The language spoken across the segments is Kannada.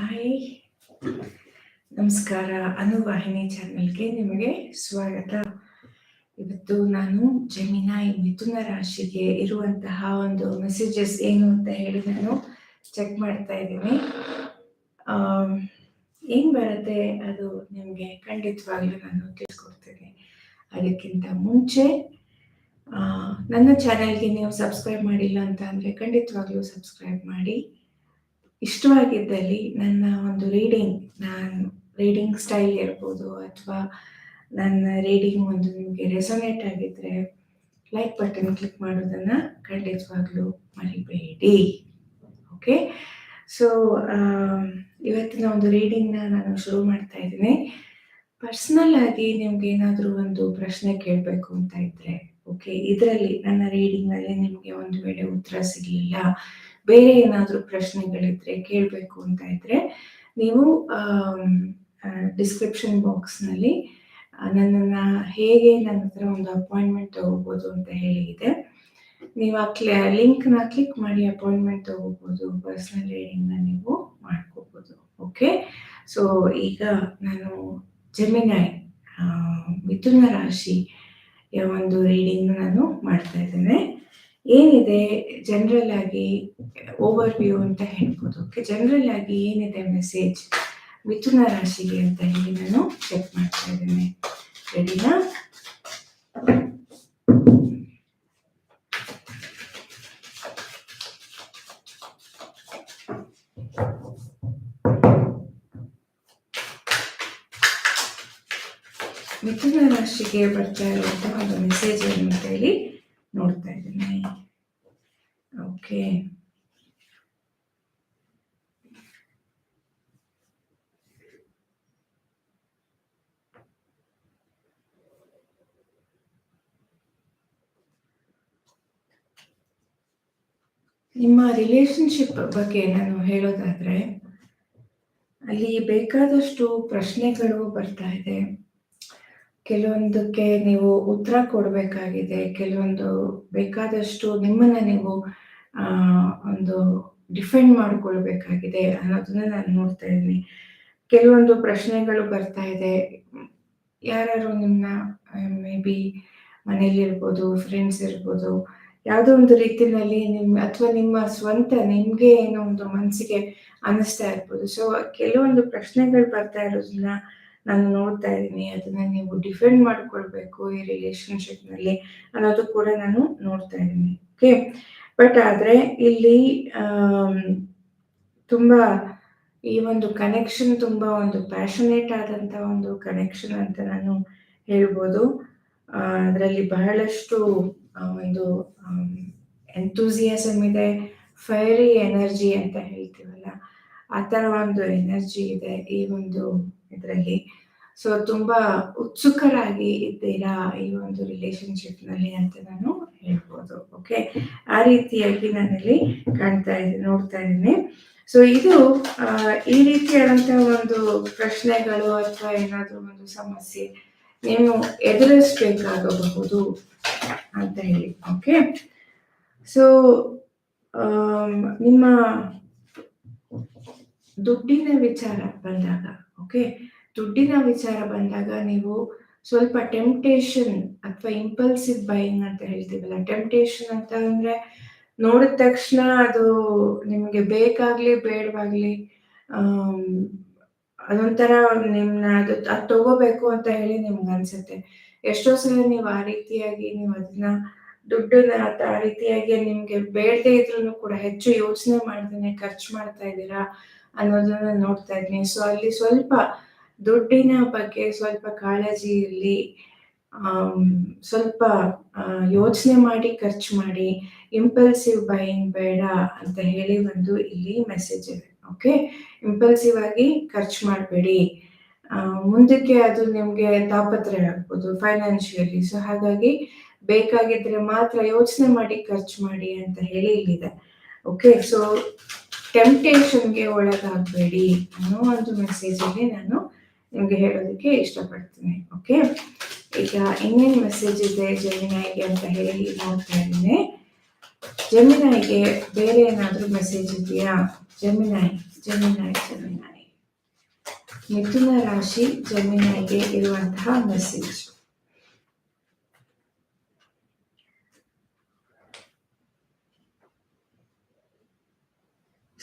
ಹಾಯ್. ನಮಸ್ಕಾರ. ಅನುವಾಹಿನಿ ಚಾನೆಲ್ಗೆ ನಿಮಗೆ ಸ್ವಾಗತ. ಇವತ್ತು ನಾನು ಜಮಿನಾಯಿ ಮಿಥುನ ರಾಶಿಗೆ ಇರುವಂತಹ ಒಂದು ಮೆಸೇಜಸ್ ಏನು ಅಂತ ಹೇಳಿ ನಾನು ಚೆಕ್ ಮಾಡ್ತಾ ಇದ್ದೀನಿ. ಏನು ಬರುತ್ತೆ ಅದು ನಿಮಗೆ ಖಂಡಿತವಾಗ್ಲೂ ನಾನು ತಿಳ್ಕೊಡ್ತೇನೆ ಅದಕ್ಕಿಂತ ಮುಂಚೆ ನನ್ನ ಚಾನೆಲ್ಗೆ ನೀವು ಸಬ್ಸ್ಕ್ರೈಬ್ ಮಾಡಿಲ್ಲ ಅಂತ ಅಂದರೆ ಖಂಡಿತವಾಗ್ಲೂ ಸಬ್ಸ್ಕ್ರೈಬ್ ಮಾಡಿ. ಇಷ್ಟವಾಗಿದ್ದಲ್ಲಿ ನನ್ನ ಒಂದು ರೀಡಿಂಗ್ ನಾನು ರೀಡಿಂಗ್ ಸ್ಟೈಲ್ ಇರ್ಬೋದು ಅಥವಾ ನನ್ನ ರೀಡಿಂಗ್ ಒಂದು ನಿಮಗೆ ರೆಸೊನೇಟ್ ಆಗಿದ್ರೆ ಲೈಕ್ ಬಟನ್ ಕ್ಲಿಕ್ ಮಾಡೋದನ್ನು ಖಂಡಿತವಾಗ್ಲೂ ಮರಿಬೇಡಿ. ಓಕೆ ಸೊ ಇವತ್ತಿನ ಒಂದು ರೀಡಿಂಗ್ನ ನಾನು ಶುರು ಮಾಡ್ತಾ ಇದ್ದೀನಿ. ಪರ್ಸ್ನಲ್ ಆಗಿ ನಿಮ್ಗೆ ಏನಾದರೂ ಒಂದು ಪ್ರಶ್ನೆ ಕೇಳಬೇಕು ಅಂತ ಇದ್ರೆ ಓಕೆ ಇದರಲ್ಲಿ ನನ್ನ ರೀಡಿಂಗ್ನಲ್ಲಿ ನಿಮಗೆ ಒಂದು ವೇಳೆ ಉತ್ತರ ಸಿಗಲಿಲ್ಲ ಬೇರೆ ಏನಾದರೂ ಪ್ರಶ್ನೆಗಳಿದ್ರೆ ಕೇಳಬೇಕು ಅಂತ ಇದ್ರೆ ನೀವು ಡಿಸ್ಕ್ರಿಪ್ಷನ್ ಬಾಕ್ಸ್ನಲ್ಲಿ ನನ್ನನ್ನು ಹೇಗೆ ನನ್ನ ಹತ್ರ ಒಂದು ಅಪಾಯಿಂಟ್ಮೆಂಟ್ ತಗೋಬೋದು ಅಂತ ಹೇಳಿದೆ ನೀವು ಆ ಕ್ಲ ಲಿಂಕ್ನ ಕ್ಲಿಕ್ ಮಾಡಿ ಅಪಾಯಿಂಟ್ಮೆಂಟ್ ತಗೋಬೋದು ಪರ್ಸ್ನಲ್ ರೀಡಿಂಗ್ನ ನೀವು ಮಾಡ್ಕೋಬೋದು. ಓಕೆ ಸೊ ಈಗ ನಾನು ಜಮಿನಾಯ್ ಮಿಥುನ ರಾಶಿ ಒಂದು ರೀಡಿಂಗ್ ನಾನು ಮಾಡ್ತಾ ಇದ್ದೇನೆ. ಏನಿದೆ ಜನರಲ್ ಆಗಿ ಓವರ್ ವ್ಯೂ ಅಂತ ಹೇಳ್ಬೋದು. ಜನರಲ್ ಆಗಿ ಏನಿದೆ ಮೆಸೇಜ್ ಮಿಥುನ ರಾಶಿಗೆ ಅಂತ ಹೇಳಿ ನಾನು ಚೆಕ್ ಮಾಡ್ತಾ ಇದ್ದೇನೆ. ರೆಡಿನಾ ಮಿಥುನ ರಾಶಿಗೆ ಬರ್ತಾ ಇರುವಂತಹ ಒಂದು ಮೆಸೇಜ್ ಏನು ಅಂತ ಹೇಳಿ ನೋಡ್ತಾ ಇದ್ದೀನಿ. ಓಕೆ. ನಿಮ್ಮ ರಿಲೇಶನ್ಶಿಪ್ ಬಗ್ಗೆ ನಾನು ಹೇಳೋದಾದ್ರೆ ಅಲ್ಲಿ ಬೇಕಾದಷ್ಟು ಪ್ರಶ್ನೆಗಳು ಬರ್ತಾ ಇದೆ. ಕೆಲವೊಂದಕ್ಕೆ ನೀವು ಉತ್ತರ ಕೊಡಬೇಕಾಗಿದೆ, ಕೆಲವೊಂದು ಬೇಕಾದಷ್ಟು ನಿಮ್ಮನ್ನ ನೀವು ಒಂದು ಡಿಫೆಂಡ್ ಮಾಡ್ಕೊಳ್ಬೇಕಾಗಿದೆ ಅನ್ನೋದನ್ನ ನಾನು ನೋಡ್ತಾ ಇದ್ದೀನಿ. ಕೆಲವೊಂದು ಪ್ರಶ್ನೆಗಳು ಬರ್ತಾ ಇದೆ. ಯಾರು ನಿಮ್ಮನ್ನ ಮೇ ಬಿ ಮನೇಲಿ ಇರ್ಬೋದು ಫ್ರೆಂಡ್ಸ್ ಇರ್ಬೋದು, ಯಾವುದೋ ಒಂದು ರೀತಿಯಲ್ಲಿ ನಿಮ್ಮ ಅಥವಾ ನಿಮ್ಮ ಸ್ವಂತ, ನಿಮ್ಗೆ ಏನೋ ಒಂದು ಮನಸ್ಸಿಗೆ ಅನ್ನಿಸ್ತಾ ಇರ್ಬೋದು. ಸೊ ಕೆಲವೊಂದು ಪ್ರಶ್ನೆಗಳು ಬರ್ತಾ ಇರೋದನ್ನ ನಾನು ನೋಡ್ತಾ ಇದ್ದೀನಿ, ಅದನ್ನ ನೀವು ಡಿಫೆಂಡ್ ಮಾಡ್ಕೊಳ್ಬೇಕು ಈ ರಿಲೇಶನ್ಶಿಪ್ನಲ್ಲಿ ಅನ್ನೋದು ಕೂಡ ನಾನು ನೋಡ್ತಾ ಇದ್ದೀನಿ ಓಕೆ ಬಟ್ ಆದ್ರೆ ಇಲ್ಲಿ ತುಂಬಾ ಈ ಒಂದು ಕನೆಕ್ಷನ್ ತುಂಬಾ ಒಂದು ಪ್ಯಾಷನೇಟ್ ಆದಂತ ಒಂದು ಕನೆಕ್ಷನ್ ಅಂತ ನಾನು ಹೇಳ್ಬೋದು. ಅದರಲ್ಲಿ ಬಹಳಷ್ಟು ಒಂದು ಎಂತೂಸಿಯಾಸಮ್ ಇದೆ ಫೈರಿ ಎನರ್ಜಿ ಅಂತ ಹೇಳ್ತೀವಲ್ಲ, ಆ ಥರ ಒಂದು ಎನರ್ಜಿ ಇದೆ ಈ ಒಂದು ಇದರಲ್ಲಿ. ಸೊ ತುಂಬಾ ಉತ್ಸುಕರಾಗಿ ಇದ್ದೀರಾ ಈ ಒಂದು ರಿಲೇಶನ್ಶಿಪ್ನಲ್ಲಿ ಅಂತ ನಾನು ಹೇಳ್ಬೋದು ಓಕೆ ಆ ರೀತಿಯಾಗಿ ನಾನಲ್ಲಿ ಕಾಣ್ತಾ ಇದ್ದೀನಿ ನೋಡ್ತಾ ಇದ್ದೀನಿ. ಸೊ ಇದು ಈ ರೀತಿಯಾದಂತಹ ಒಂದು ಪ್ರಶ್ನೆಗಳು ಅಥವಾ ಏನಾದರೂ ಒಂದು ಸಮಸ್ಯೆ ನೀವು ಎದುರಿಸ್ಬೇಕಾಗಬಹುದು ಅಂತ ಹೇಳಿ ಓಕೆ ಸೊ ನಿಮ್ಮ ದುಡ್ಡಿನ ವಿಚಾರ ಬಂದಾಗ ಓಕೆ ದುಡ್ಡಿನ ವಿಚಾರ ಬಂದಾಗ ನೀವು ಸ್ವಲ್ಪ ಟೆಂಪ್ಟೇಷನ್ ಅಥವಾ ಇಂಪಲ್ಸಿವ್ ಬೈಯಿಂಗ್ ಅಂತ ಹೇಳ್ತೀವಲ್ಲ ಟೆಂಪ್ಟೇಷನ್ ಅಂತ ಅಂದ್ರೆ ನೋಡಿದ ತಕ್ಷಣ ಅದು ನಿಮಗೆ ಬೇಕಾಗ್ಲಿ ಬೇಡವಾಗ್ಲಿ ಅದೊಂಥರ ನಿಮ್ನ ಅದು ಅದು ತಗೋಬೇಕು ಅಂತ ಹೇಳಿ ನಿಮ್ಗೆ ಅನ್ಸುತ್ತೆ. ಎಷ್ಟೋ ಸಲ ನೀವು ಆ ರೀತಿಯಾಗಿ ನೀವು ಅದನ್ನ ದುಡ್ಡನ್ನ ಆ ರೀತಿಯಾಗಿ ನಿಮ್ಗೆ ಬೇಡದೆ ಇದ್ರೂ ಕೂಡ ಹೆಚ್ಚು ಯೋಚನೆ ಮಾಡ್ದೇನೆ ಖರ್ಚು ಮಾಡ್ತಾ ಇದ್ದೀರಾ ಅನ್ನೋದನ್ನ ನೋಡ್ತಾ ಇದ್ದೀನಿ. ಸೊ ಅಲ್ಲಿ ಸ್ವಲ್ಪ ದುಡ್ಡಿನ ಬಗ್ಗೆ ಸ್ವಲ್ಪ ಕಾಳಜಿ ಇರಲಿ ಸ್ವಲ್ಪ ಯೋಚನೆ ಮಾಡಿ, ಖರ್ಚು ಮಾಡಿ ಇಂಪಲ್ಸಿವ್ ಬೈಯಿಂಗ್ ಬೇಡ ಅಂತ ಹೇಳಿ ಒಂದು ಇಲ್ಲಿ ಮೆಸೇಜ್ ಇದೆ ಓಕೆ ಇಂಪಲ್ಸಿವ್ ಆಗಿ ಖರ್ಚು ಮಾಡಬೇಡಿ. ಮುಂದಕ್ಕೆ ಅದು ನಿಮಗೆ ತಾಪತ್ರ ಆಗ್ಬೋದು ಫೈನಾನ್ಷಿಯಲಿ ಸೊ ಹಾಗಾಗಿ ಬೇಕಾಗಿದ್ರೆ ಮಾತ್ರ ಯೋಚನೆ ಮಾಡಿ, ಖರ್ಚು ಮಾಡಿ ಅಂತ ಹೇಳಿ ಇಲ್ಲಿದೆ ಓಕೆ ಸೊ ಟೆಂಪ್ಟೇಷನ್ಗೆ ಒಳಗಾಗಬೇಡಿ ಅನ್ನೋ ಒಂದು ಮೆಸೇಜ್ ಅಲ್ಲಿ ನಾನು ನಿಮ್ಗೆ ಹೇಳೋದಕ್ಕೆ ಇಷ್ಟಪಡ್ತೀನಿ ಓಕೆ ಈಗ ಇನ್ನೇನು ಮೆಸೇಜ್ ಇದೆ ಜಮಿನಾಯಿಗೆ ಅಂತ ಹೇಳಿ ನೋಡ್ತಾ ಇದ್ದೀನಿ. ಜಮಿನಾಯಿಗೆ ಬೇರೆ ಏನಾದರೂ ಮೆಸೇಜ್ ಇದೆಯಾ? ಜಮಿನಾಯಿ ಜಮಿನಾಯಿ ಜಮಿನಾಯಿ ಮಿಥುನ ರಾಶಿ ಜಮೀನಾಯಿಗೆ ಇರುವಂತಹ ಮೆಸೇಜ್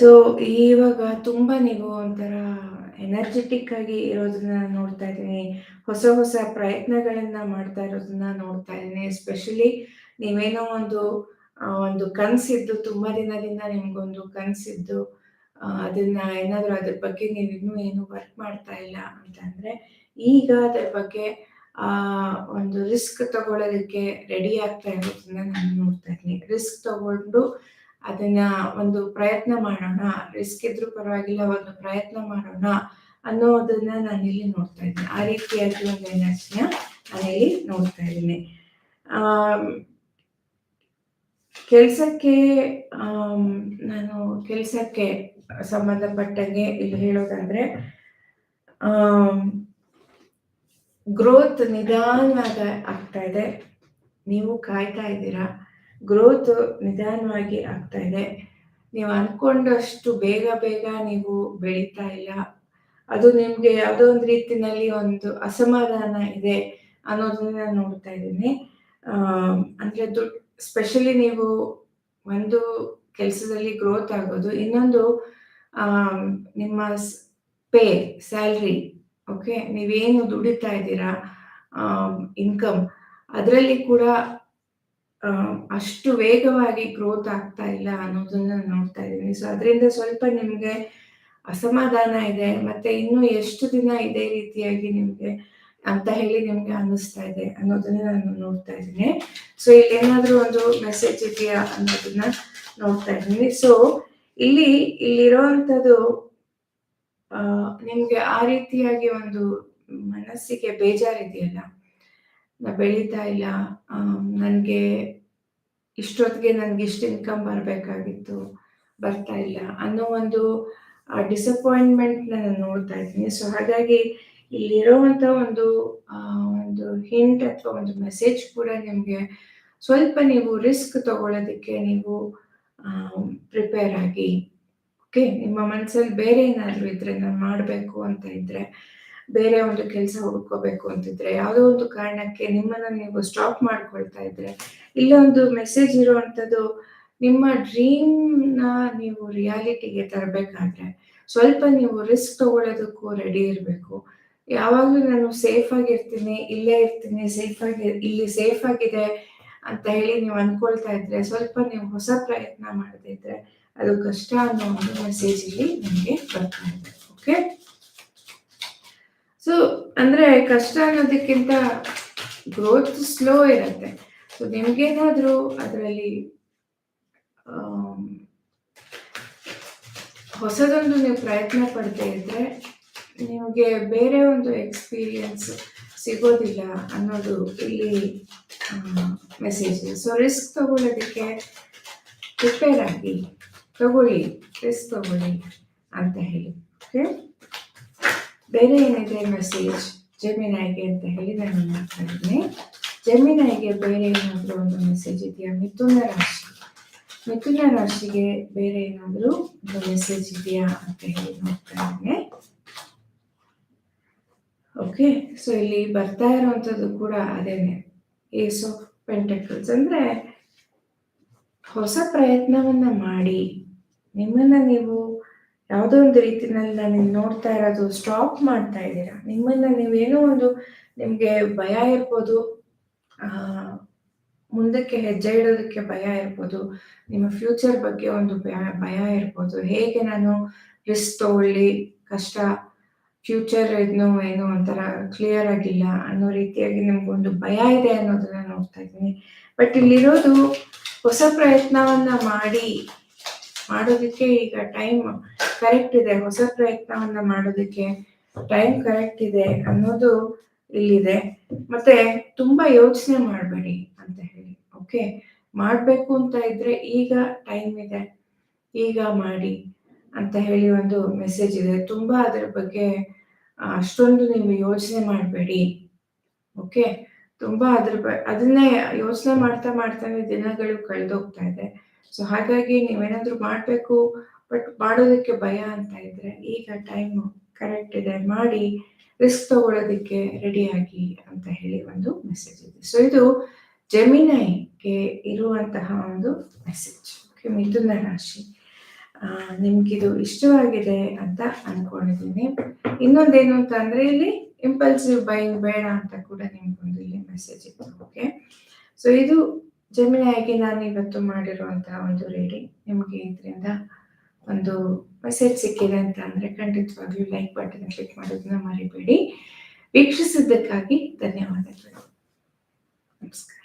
ಸೊ ಇವಾಗ ತುಂಬ ನೀವು ಒಂಥರ ಎನರ್ಜೆಟಿಕ್ ಆಗಿ ಇರೋದನ್ನ ನೋಡ್ತಾ ಇದ್ದೀನಿ. ಹೊಸ ಹೊಸ ಪ್ರಯತ್ನಗಳನ್ನ ಮಾಡ್ತಾ ಇರೋದನ್ನ ನೋಡ್ತಾ ಇದ್ದೀನಿ. ಎಸ್ಪೆಷಲಿ ನೀವೇನೋ ಒಂದು ಒಂದು ಕನಸಿದ್ದು, ತುಂಬ ದಿನದಿಂದ ನಿಮ್ಗೊಂದು ಕನಸಿದ್ದು ಅದನ್ನ ಏನಾದರೂ ಅದ್ರ ಬಗ್ಗೆ ನೀವು ಇನ್ನೂ ಏನು ವರ್ಕ್ ಮಾಡ್ತಾ ಇಲ್ಲ ಅಂತಂದ್ರೆ ಈಗ ಅದ್ರ ಬಗ್ಗೆ, ಆ, ಒಂದು ರಿಸ್ಕ್ ತಗೊಳ್ಳೋದಕ್ಕೆ ರೆಡಿ ಆಗ್ತಾ ಇರೋದನ್ನ ನಾನು ನೋಡ್ತಾ ಇದ್ದೀನಿ. ರಿಸ್ಕ್ ತಗೊಂಡು ಅದನ್ನ ಒಂದು ಪ್ರಯತ್ನ ಮಾಡೋಣ ರಿಸ್ಕ್ ಇದ್ರೂ ಪರವಾಗಿಲ್ಲ, ಒಂದು ಪ್ರಯತ್ನ ಮಾಡೋಣ ಅನ್ನೋದನ್ನ ನಾನು ಇಲ್ಲಿ ನೋಡ್ತಾ ಇದ್ದೀನಿ. ಆ ರೀತಿಯಾಗಿ ಒಂದು ಎನರ್ಜಿನ ನಾನಿಲ್ಲಿ ನೋಡ್ತಾ ಇದ್ದೀನಿ. ಆ ಕೆಲಸಕ್ಕೆ ನಾನು ಕೆಲಸಕ್ಕೆ ಸಂಬಂಧಪಟ್ಟಂಗೆ ಇಲ್ಲಿ ಹೇಳೋದಾದ್ರೆ ಗ್ರೋತ್ ನಿಧಾನವಾಗಿ ಆಗ್ತಾ ಇದೆ. ನೀವು ಕಾಯ್ತಾ ಇದ್ದೀರಾ? ಗ್ರೋತ್ ನಿಧಾನವಾಗಿ ಆಗ್ತಾ ಇದೆ. ನೀವು ಅನ್ಕೊಂಡಷ್ಟು ಬೇಗ ಬೇಗ ನೀವು ಬೆಳೀತಾ ಇಲ್ಲ. ಅದು ನಿಮ್ಗೆ ಯಾವುದೋ ಒಂದು ರೀತಿನಲ್ಲಿ ಒಂದು ಅಸಮಾಧಾನ ಇದೆ ಅನ್ನೋದನ್ನ ನೋಡ್ತಾ ಇದ್ದೀನಿ. ಅಂದ್ರೆ ದುಡ್ಡು ಸ್ಪೆಷಲಿ ನೀವು ಒಂದು ಕೆಲಸದಲ್ಲಿ ಗ್ರೋತ್ ಆಗೋದು ಇನ್ನೊಂದು ನಿಮ್ಮ ಪೇ ಸ್ಯಾಲ್ರಿ ಓಕೆ ನೀವೇನು ದುಡಿತಾ ಇದ್ದೀರಾ ಇನ್ಕಮ್ ಅದರಲ್ಲಿ ಕೂಡ ಅಷ್ಟು ವೇಗವಾಗಿ ಗ್ರೋತ್ ಆಗ್ತಾ ಇಲ್ಲ ಅನ್ನೋದನ್ನ ನೋಡ್ತಾ ಇದ್ದೀನಿ. ಸೊ ಅದರಿಂದ ಸ್ವಲ್ಪ ನಿಮಗೆ ಅಸಮಾಧಾನ ಇದೆ, ಮತ್ತೆ ಇನ್ನು ಎಷ್ಟು ದಿನ ಇದೇ ರೀತಿಯಾಗಿ ನಿಮಗೆ ಅಂತ ಹೇಳಿ ನಿಮ್ಗೆ ಅನ್ನಿಸ್ತಾ ಇದೆ ಅನ್ನೋದನ್ನ ನಾನು ನೋಡ್ತಾ ಇದ್ದೀನಿ. ಸೊ ಇಲ್ಲಿ ಏನಾದ್ರೂ ಒಂದು ಮೆಸೇಜ್ ಇದೆಯಾ ಅನ್ನೋದನ್ನ ನೋಡ್ತಾ ಇದ್ದೀನಿ. ಸೊ ಇಲ್ಲಿ ಇಲ್ಲಿರುವಂತದ್ದು ಆ, ನಿಮ್ಗೆ ಆ ರೀತಿಯಾಗಿ ಒಂದು ಮನಸ್ಸಿಗೆ ಬೇಜಾರಿದೆಯಲ್ಲ ಬೆಳೀತಾ ಇಲ್ಲ. ನನಗೆ ಇಷ್ಟೊತ್ತಿಗೆ ನನಗೆ ಇಷ್ಟು ಇನ್ಕಮ್ ಬರಬೇಕಾಗಿತ್ತು, ಬರ್ತಾ ಇಲ್ಲ ಅನ್ನೋ ಒಂದು ಡಿಸಪಾಯಿಂಟ್ಮೆಂಟ್ ನಾನು ನೋಡ್ತಾ ಇದ್ದೀನಿ. ಸೊ ಹಾಗಾಗಿ ಇಲ್ಲಿರೋವಂಥ ಒಂದು ಒಂದು ಹಿಂಟ್ ಅಥವಾ ಒಂದು ಮೆಸೇಜ್ ಕೂಡ ನಿಮಗೆ ಸ್ವಲ್ಪ ನೀವು ರಿಸ್ಕ್ ತಗೊಳ್ಳೋದಕ್ಕೆ ನೀವು ಪ್ರಿಪೇರ್ ಆಗಿ ಓಕೆ ನಿಮ್ಮ ಮನಸ್ಸಲ್ಲಿ ಬೇರೆ ಏನಾದರೂ ಇದ್ರೆ ನಾನು ಮಾಡಬೇಕು ಅಂತ ಇದ್ರೆ ಬೇರೆ ಒಂದು ಕೆಲಸ ಹುಡ್ಕೋಬೇಕು ಅಂತಿದ್ರೆ ಯಾವುದೋ ಒಂದು ಕಾರಣಕ್ಕೆ ನಿಮ್ಮನ್ನ ನೀವು ಸ್ಟಾಪ್ ಮಾಡ್ಕೊಳ್ತಾ ಇದ್ರೆ, ಇಲ್ಲ ಒಂದು ಮೆಸೇಜ್ ಇರುವಂತದ್ದು ನಿಮ್ಮ ಡ್ರೀಮ್ನ ನೀವು ರಿಯಾಲಿಟಿಗೆ ತರಬೇಕಾದ್ರೆ ಸ್ವಲ್ಪ ನೀವು ರಿಸ್ಕ್ ತಗೊಳ್ಳೋದಕ್ಕೂ ರೆಡಿ ಇರಬೇಕು. ಯಾವಾಗಲೂ ನಾನು ಸೇಫ್ ಆಗಿರ್ತೀನಿ ಇಲ್ಲೇ ಇರ್ತೀನಿ ಸೇಫ್ ಆಗಿ, ಇಲ್ಲಿ ಸೇಫ್ ಆಗಿದೆ ಅಂತ ಹೇಳಿ ನೀವು ಅನ್ಕೊಳ್ತಾ ಇದ್ರೆ, ಸ್ವಲ್ಪ ನೀವು ಹೊಸ ಪ್ರಯತ್ನ ಮಾಡದಿದ್ರೆ ಅದು ಕಷ್ಟ ಅನ್ನೋ ಒಂದು ಮೆಸೇಜ್ ಇಲ್ಲಿ ನಿಮಗೆ ಬರ್ತಾ ಇದೆ ಓಕೆ ಸೊ ಅಂದ್ರೆ ಕಷ್ಟ ಅನ್ನೋದಕ್ಕಿಂತ ಗ್ರೋತ್ ಸ್ಲೋ ಇರುತ್ತೆ. ಸೊ ನಿಮ್ಗೇನಾದ್ರೂ ಅದರಲ್ಲಿ ಹೊಸದೊಂದು ನೀವು ಪ್ರಯತ್ನ ಪಡ್ತಾ ಇದ್ರೆ ನಿಮಗೆ ಬೇರೆ ಒಂದು ಎಕ್ಸ್ಪೀರಿಯನ್ಸ್ ಸಿಗೋದಿಲ್ಲ ಅನ್ನೋದು ಇಲ್ಲಿ ಮೆಸೇಜ್ ಸೊ ರಿಸ್ಕ್ ತಗೊಳ್ಳೋದಕ್ಕೆ ಪ್ರಿಪೇರ್ ಆಗಿ, ತಗೊಳ್ಳಿ ರಿಸ್ಕ್ ತಗೊಳ್ಳಿ ಅಂತ ಹೇಳಿ. ಓಕೆ ಬೇರೆ ಏನಿದೆ ಮೆಸೇಜ್? ಜಮೀನಾಯಿಗೆ ಅಂತ ಹೇಳಿ ನಾನು ಮಾಡ್ತಾ ಜಮೀನಾಯಿಗೆ ಬೇರೆ ಏನಾದರೂ ಒಂದು ಮೆಸೇಜ್ ಇದೆಯಾ? ಮಿಥುನ ರಾಶಿ. ಮಿಥುನ ರಾಶಿಗೆ ಬೇರೆ ಏನಾದರೂ ಒಂದು ಮೆಸೇಜ್ ಇದೆಯಾ ಅಂತ ಹೇಳಿ ನೋಡ್ತಾ ಓಕೆ, ಸೊ ಇಲ್ಲಿ ಬರ್ತಾ ಇರುವಂಥದ್ದು ಕೂಡ ಅದೇನೆ. ಏಸ್ ಆಫ್ ಪೆಂಟಕಲ್ಸ್ ಅಂದರೆ ಹೊಸ ಪ್ರಯತ್ನವನ್ನ ಮಾಡಿ. ನಿಮ್ಮನ್ನ ನೀವು ಯಾವುದೋ ಒಂದು ರೀತಿನಲ್ಲಿ ನಾನು ನೋಡ್ತಾ ಇರೋದು ಸ್ಟಾಪ್ ಮಾಡ್ತಾ ಇದ್ದೀರಾ? ನಿಮ್ಮನ್ನ ನೀವೇನೋ ಒಂದು ನಿಮ್ಗೆ ಭಯ ಇರ್ಬೋದು, ಆ, ಮುಂದಕ್ಕೆ ಹೆಜ್ಜೆ ಇಡೋದಕ್ಕೆ ಭಯ ಇರ್ಬೋದು, ನಿಮ್ಮ ಫ್ಯೂಚರ್ ಬಗ್ಗೆ ಒಂದು ಭಯ ಇರ್ಬೋದು. ಹೇಗೆ ನಾನು ರಿಸ್ಕ್ ತಗೊಳ್ಳಿ, ಕಷ್ಟ ಫ್ಯೂಚರ್ ಇದನ್ನು ಏನು ಒಂಥರ ಕ್ಲಿಯರ್ ಆಗಿಲ್ಲ ಅನ್ನೋ ರೀತಿಯಾಗಿ ನಿಮ್ಗೊಂದು ಭಯ ಇದೆ ಅನ್ನೋದನ್ನ ನೋಡ್ತಾ ಇದ್ದೀನಿ. ಬಟ್ ಇಲ್ಲಿರೋದು ಹೊಸ ಪ್ರಯತ್ನವನ್ನ ಮಾಡಿ ಮಾಡೋದಕ್ಕೆ ಈಗ ಟೈಮ್ ಕರೆಕ್ಟ್ ಇದೆ. ಹೊಸ ಪ್ರಯತ್ನವನ್ನ ಮಾಡೋದಕ್ಕೆ ಟೈಮ್ ಕರೆಕ್ಟ್ ಇದೆ ಅನ್ನೋದು ಇಲ್ಲಿದೆ. ಮತ್ತೆ ತುಂಬಾ ಯೋಚನೆ ಮಾಡಬೇಡಿ ಅಂತ ಹೇಳಿ. ಓಕೆ ಮಾಡಬೇಕು ಅಂತ ಇದ್ರೆ ಈಗ ಟೈಮ್ ಇದೆ. ಈಗ ಮಾಡಿ ಅಂತ ಹೇಳಿ ಒಂದು ಮೆಸೇಜ್ ಇದೆ. ತುಂಬಾ ಅದರ ಬಗ್ಗೆ ಅಷ್ಟೊಂದು ನೀವು ಯೋಚನೆ ಮಾಡಬೇಡಿ. ಓಕೆ ತುಂಬಾ ಅದ್ರ ಬ, ಅದನ್ನೇ ಯೋಚನೆ ಮಾಡ್ತಾ ಮಾಡ್ತಾನೆ ದಿನಗಳು ಕಳೆದೋಗ್ತಾ ಇದೆ. ಸೊ ಹಾಗಾಗಿ ನೀವೇನಾದ್ರೂ ಮಾಡಬೇಕು ಬಟ್ ಮಾಡೋದಕ್ಕೆ ಭಯ ಅಂತ ಇದ್ರೆ ಈಗ ಟೈಮ್ ಕರೆಕ್ಟ್ ಇದೆ ಮಾಡಿ ರಿಸ್ಕ್ ತಗೊಳ್ಳೋದಕ್ಕೆ ರೆಡಿಯಾಗಿ ಅಂತ ಹೇಳಿ ಒಂದು ಮೆಸೇಜ್ ಇದೆ. ಸೊ ಇದು ಜಮೀನೈಗೆ ಇರುವಂತಹ ಒಂದು ಮೆಸೇಜ್ ಮಿಥುನ ರಾಶಿ. ನಿಮ್ಗಿದು ಇಷ್ಟವಾಗಿದೆ ಅಂತ ಅನ್ಕೊಂಡಿದ್ದೀನಿ. ಇನ್ನೊಂದೇನು ಅಂತ ಅಂದ್ರೆ ಇಲ್ಲಿ ಇಂಪಲ್ಸಿವ್ ಬೈಯಿಂಗ್ ಬೇಡ ಅಂತ ಕೂಡ ನಿಮ್ಗೊಂದು ಇಲ್ಲಿ ಮೆಸೇಜ್ ಇತ್ತು. ಓಕೆ ಸೊ ಇದು ಜಮಿನಾಗಿ ನಾನು ಇವತ್ತು ಮಾಡಿರುವಂತಹ ಒಂದು ರೀಡಿಂಗ್ ನಿಮಗೆ ಇದರಿಂದ ಒಂದು ಮೆಸೇಜ್ ಸಿಕ್ಕಿದೆ ಅಂತ ಅಂದ್ರೆ ಖಂಡಿತವಾಗ್ಲೂ ಲೈಕ್ ಬಟನ್ ಕ್ಲಿಕ್ ಮಾಡೋದನ್ನ ಮರಿಬೇಡಿ. ವೀಕ್ಷಿಸಿದ್ದಕ್ಕಾಗಿ ಧನ್ಯವಾದಗಳು. ನಮಸ್ಕಾರ.